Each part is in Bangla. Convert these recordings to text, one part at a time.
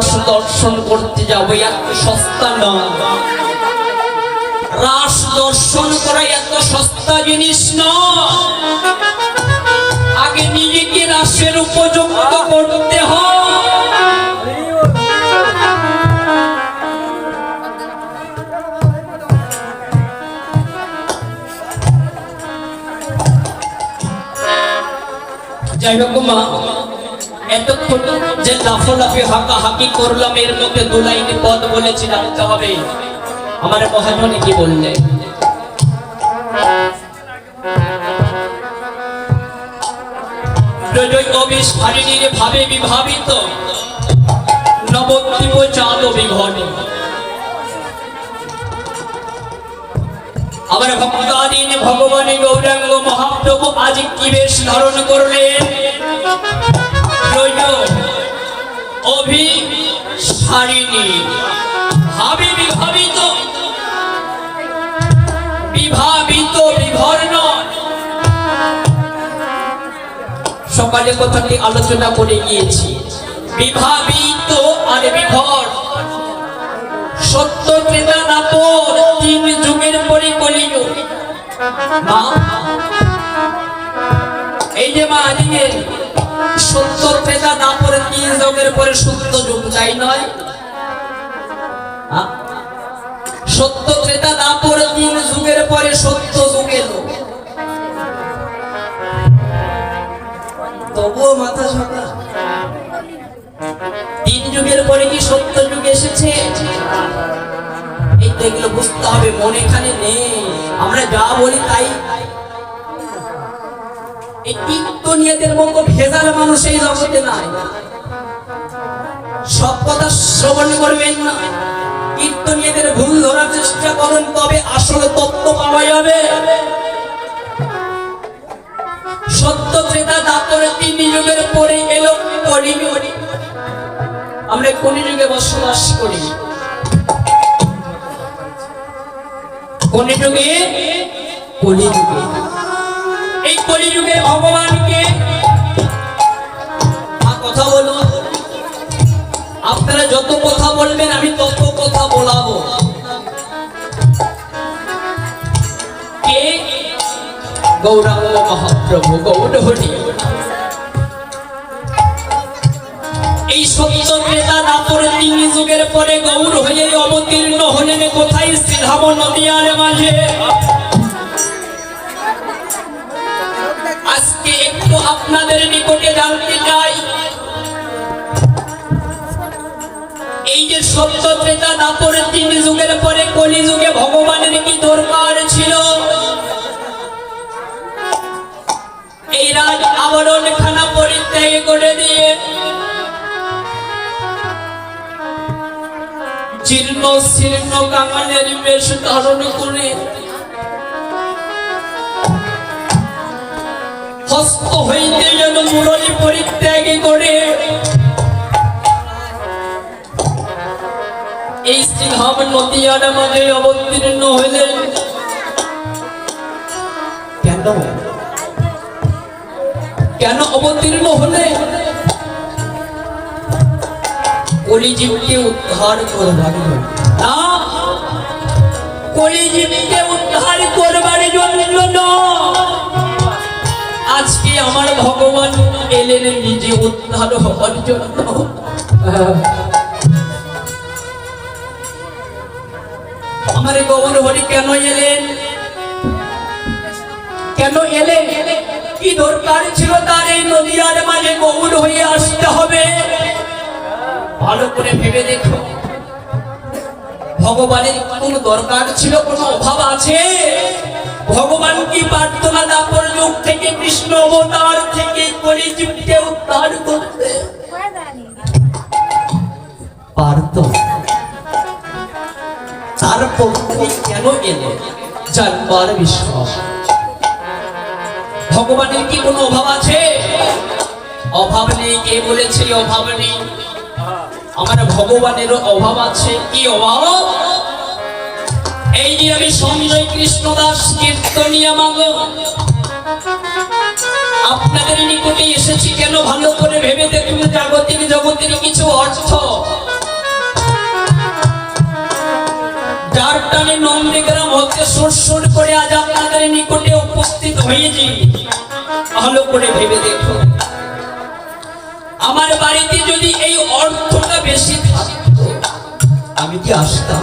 দর্শন করতে যাব, এত সস্তা নয়। রাস দর্শন করা এত সস্তা জিনিস নয়। আগে নিজেকে রাসের উপযুক্ত করতে হয়। যাই হোক মা, এতক্ষণ যে লাফালাফি হাঁকা হাঁকি করলাম, এর মধ্যে দু লাইনে পদ বলেছি, জানতে হবে। আমার মহাজনে কি বললে? গৌরাঙ্গ মহাপ্রভু আজ কি বেশ ধারণ করলেন? অভি ভাবে বিভাবিত বিভাবিত বিভর নয় সকালে কথাটি আলোচনা করে গিয়েছি। বিভাবিত আর বিভর। সত্য ক্রেতা নাপর তিন যুগের পরে কলিযুগ এই যে মা আজকে সত্য ক্রেতা নাপরে তিন যুগের পরে সত্য যুগ তাই নয়? সত্য তিন যুগের পরে তবুও তিন যুগের পরে কি সত্য যুগ এসেছে? এই তো বুঝতে হবে, মন এখানে নেই। আমরা যা বলি তাই। এই মতো ভেজাল মানুষ এই জগতে নাই। সব কথা শ্রবণ করবেন না। কীর্তনিয়াদের ভুল ধরার চেষ্টা করুন, তবে আসলে তত্ত্ব পাওয়া যাবে। সত্য ক্রেতা তারপরে তিন যুগের পরে এলো আমরা কলিযুগে বসবাস করি? কলিযুগে কলিযুগে। এই কলিযুগে ভগবানকে কথা বলুন। আপনারা যত কথা বলবেন, আমি তত কথা বলাবো। গৌরাঙ্গ মহাপ্রভু, গৌর হরি। এই সত্য ক্রেতা দাপরে তিন যুগের পরে গৌর হয়ে অবতীর্ণ হলেন। কোথায়? শ্রীধাম নদিয়ার মাঝে। আপনাদের নিকটে জানতে চাই, এই যে সত্য ক্রেতা দাপরে তিন যুগের পরে কলি যুগে ভগবানের কি দরকার ছিল? এই রাজ আবরণ খানা পরিত্যাগ করে দিয়ে জীর্ণ শীর্ণ কাঙালের বেশ ধারণ করে হস্ত হইতে যেন মুরলি পরিত্যাগ করে এই শ্রীধাম নদিয়ার মাঝে অবতীর্ণ হইলেন কেন কেন অবতীর্ণ হলেন কলিজীবকে উদ্ধার করবার। না কলিজীবকে উদ্ধার করবার জন্য নয়। আমার ভগবান এলেন নিজে উদ্ধার হবার জন্য। আমার গৌর হরি কেন এলেন? কেন এলেন? কি দরকার ছিল তার এই নদীয়ার মাঝে গৌর হয়ে আসতে হবে? ভালো করে ভেবে দেখো। ভগবানের কোন দরকার ছিল, কোন অভাব আছে? ভগবান কি প্রার্থনা দাপর যুগ থেকে কৃষ্ণ অবতার থেকে কলিযুগকে উদ্ধার করতে পারত? তারপর তিনি কেন এলেন জানবার বিশ্বাস ভগবানের কি কোনো অভাব আছে? অভাব নেই, কে বলেছে অভাব নেই? আমার ভগবানেরও অভাব আছে। কি অভাব? এই যে আমি সঞ্জয় কৃষ্ণ দাস কীর্তনিয়া মাগ আপনাদের নিকটে এসেছি কেন ভালো করে ভেবে দেখুন, জাগতিক জগতের কিছু অর্থ। আজ আপনাদের নিকটে উপস্থিত হয়েছি। ভালো করে ভেবে দেখুন। আমার বাড়িতে যদি এই অর্থটা বেশি আমি কি আসতাম?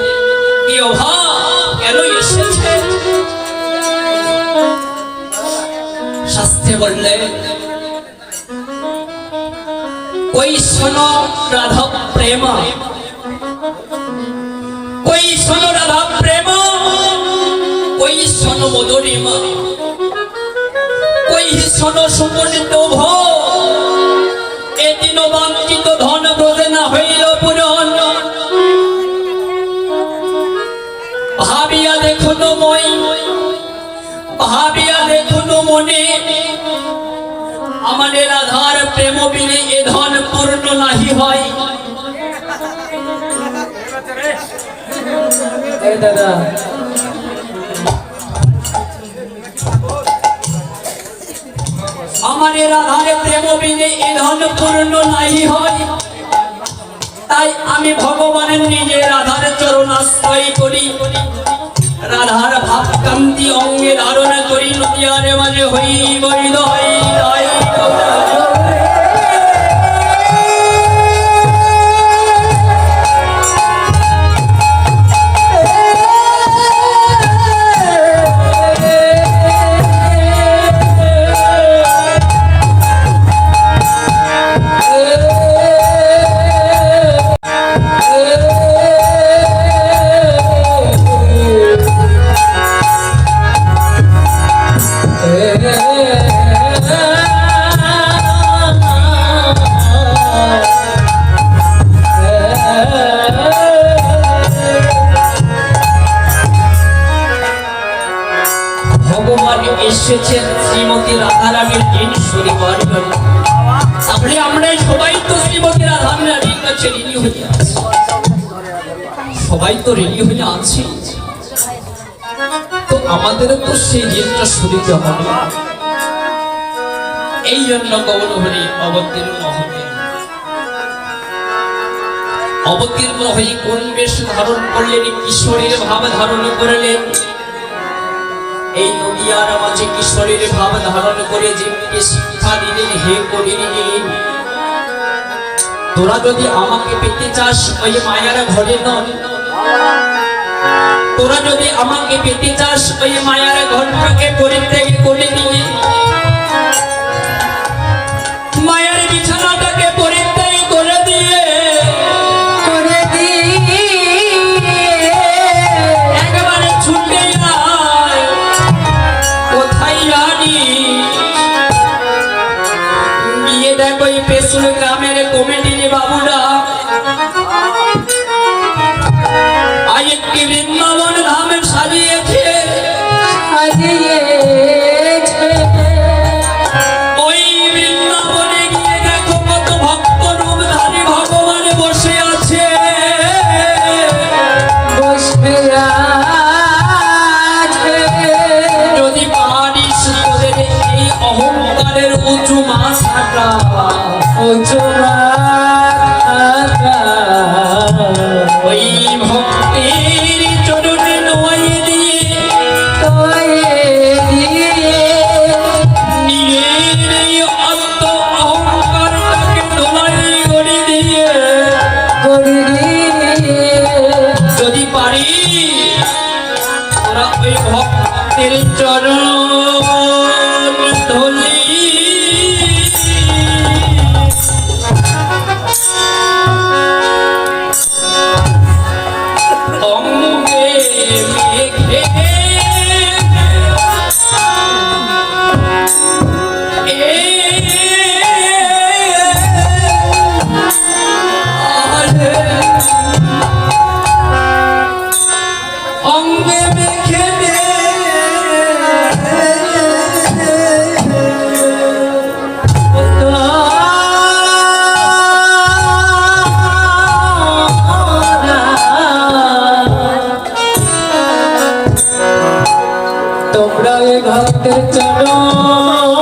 বললেন কই শোনো রাধা প্রেম? কই শোনো রাধা প্রেম? কই শোনো মধুরিমা? কই শোনো আধার প্রেম বিনে এ ধন পূর্ণ নাহি হয়। দাদা। আমাদের আধারে প্রেম বিনে এ ধন পূর্ণ নাহি হয়। তাই আমি ভগবানের নিজের আধার চরণ আশ্রয় করি। রাধার ভাব কান্তি অঙ্গে ধারণ করি নদিয়ারে মাঝে হই বৈদয় ভগবান কাছে ঋণী হয়ে আছি। সবাই তো রেডি হয়ে তো আমাদেরও তো সেই শুনিতে হবে। এই জন্য হরি অবতীর্ণ হবে। অবতীর্ণ হয়ে কোন বেশ ধারণ করলেন, কিশোরীর ভাব ধারণ করলেন? এই নদিয়ার মাঝে কিশোরীর ভাব ধারণ করে জীবকে শিক্ষা দিলেন, হে তোরা যদি আমাকে পেতে চাস ওই মায়ার ঘরে নন তোরা যদি আমাকে পেতে চাস ওই মায়ার ঘরটাকে পরিত্যাগ করে নিয়ে মায়ার বিছানাটাকে পরিত্যাগ করে দিয়ে। করে দিয়ে। একবারে ছুটে আয়। কোথায় জানি গিয়ে দেখো এই পেশুল গ্রামের কমিটির বাবুরা। আজ একটি বৃন্দাবন ধামে সাজিয়েছে। সাজিয়েছে। ওই বৃন্দাবনে গিয়ে দেখো কত ভক্ত রূপধারী ভগবান বসে আছে। বসবে যদি পারিস তোদের এই অহংকারের উঁচু মাথাটা উঁচু ভক্তের ভক্তের চরণ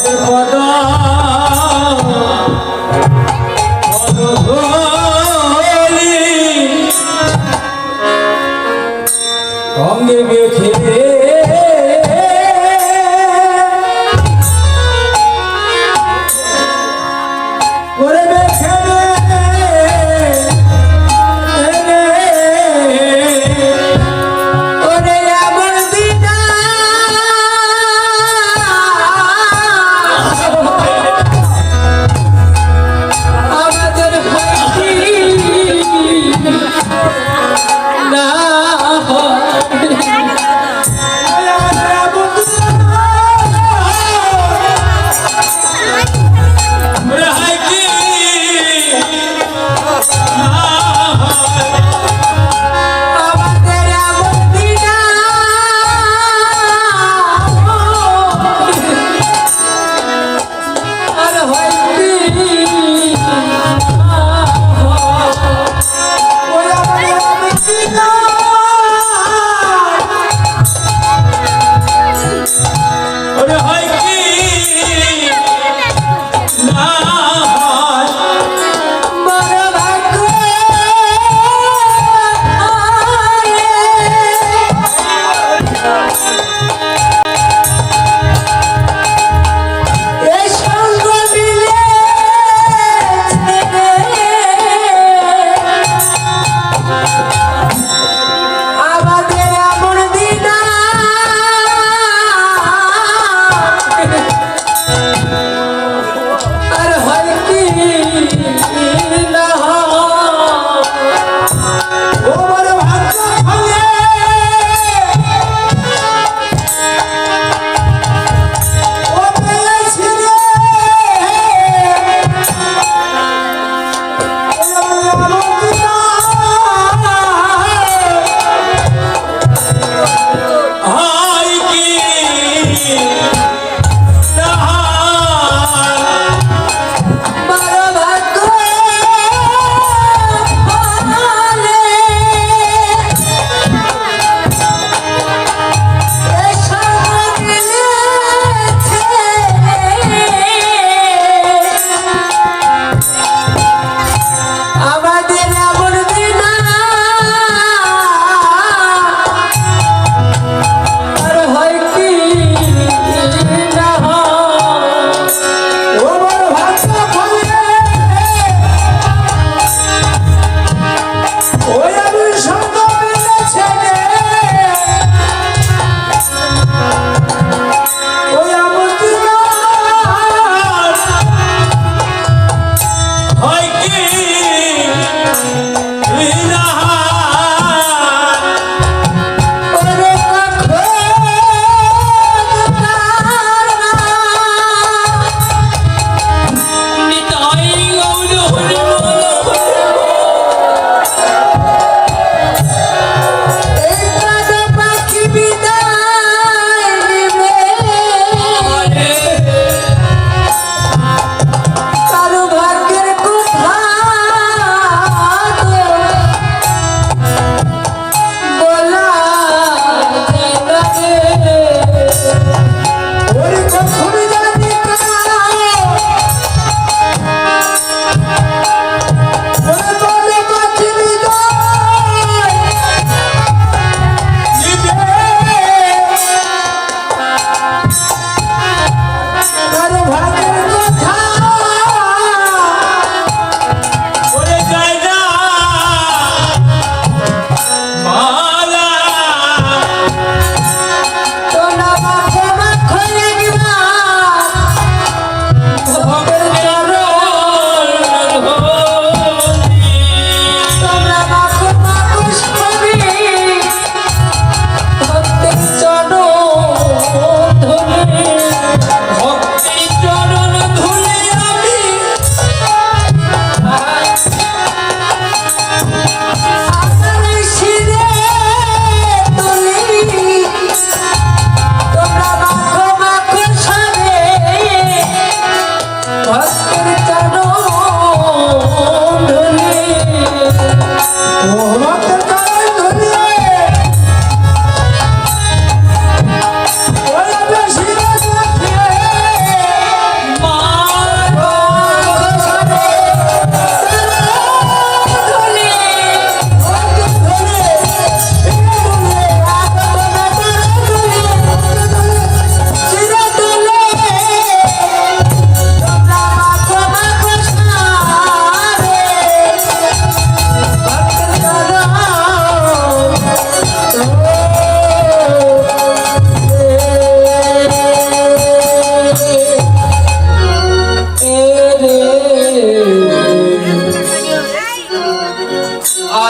te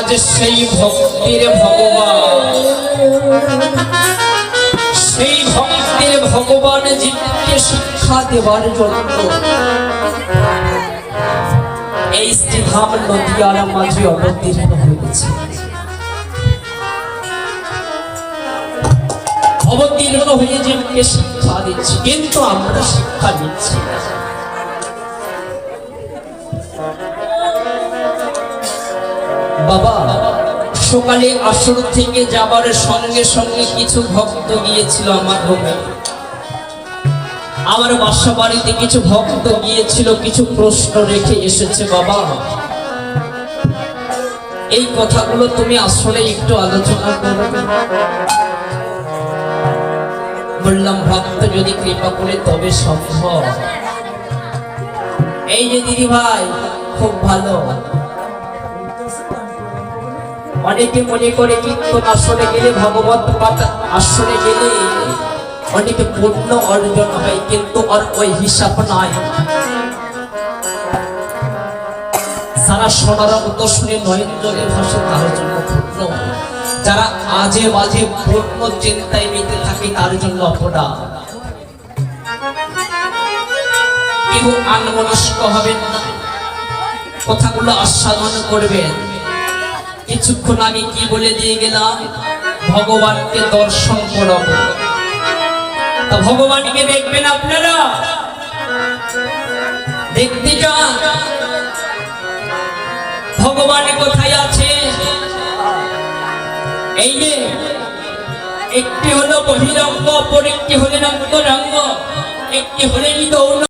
আজ সেই ভক্তির ভগবান। সেই ভক্তির ভগবান জীবকে শিক্ষা দেবার জন্য। এই শ্রীধাম নদীয়ার মাঝে অবতীর্ণ হয়েছে। অবতীর্ণ হয়ে জীবকে শিক্ষা দিচ্ছি, কিন্তু আমরা শিক্ষা দিচ্ছি না। বাবা। সকালে আসর থেকে যাবার সঙ্গে সঙ্গে কিছু ভক্ত গিয়েছিল আমার হোমে আমার বাসা বাড়িতে কিছু ভক্ত গিয়েছিল, কিছু প্রশ্ন রেখে এসেছে, বাবা, এই কথাগুলো তুমি আসলে একটু আলোচনা করবে বললাম, ভক্ত যদি কৃপা করে তবে সম্ভব। এই যে দিদি ভাই খুব ভালো। অনেকে মনে করে কীর্তন আসরে গেলে ভগবত আসরে গেলে অনেকে পূর্ণ অর্জন হয়, কিন্তু আর ওই হিসাব নাই। সারা সোনার মতো শুনে নয়নজলে ভাসে তার জন্য পূর্ণ যারা আজে বাজে পূর্ণ চিন্তায় মেতে থাকে তার জন্য অপরাধ। কেউ আনমনস্ক হবেন না। কথাগুলো আস্বাদন করবেন। কিছুক্ষণ আগে কি বলে দিয়ে গেলাম? ভগবানকে দর্শন করাবো তা ভগবানকে দেখবেন আপনারা? দেখতে যান ভগবান কোথায় আছে? এই যে, একটি হলো বহিরঙ্গ, অপর একটি হলেন অন্তরঙ্গ একটি হলেন গৌর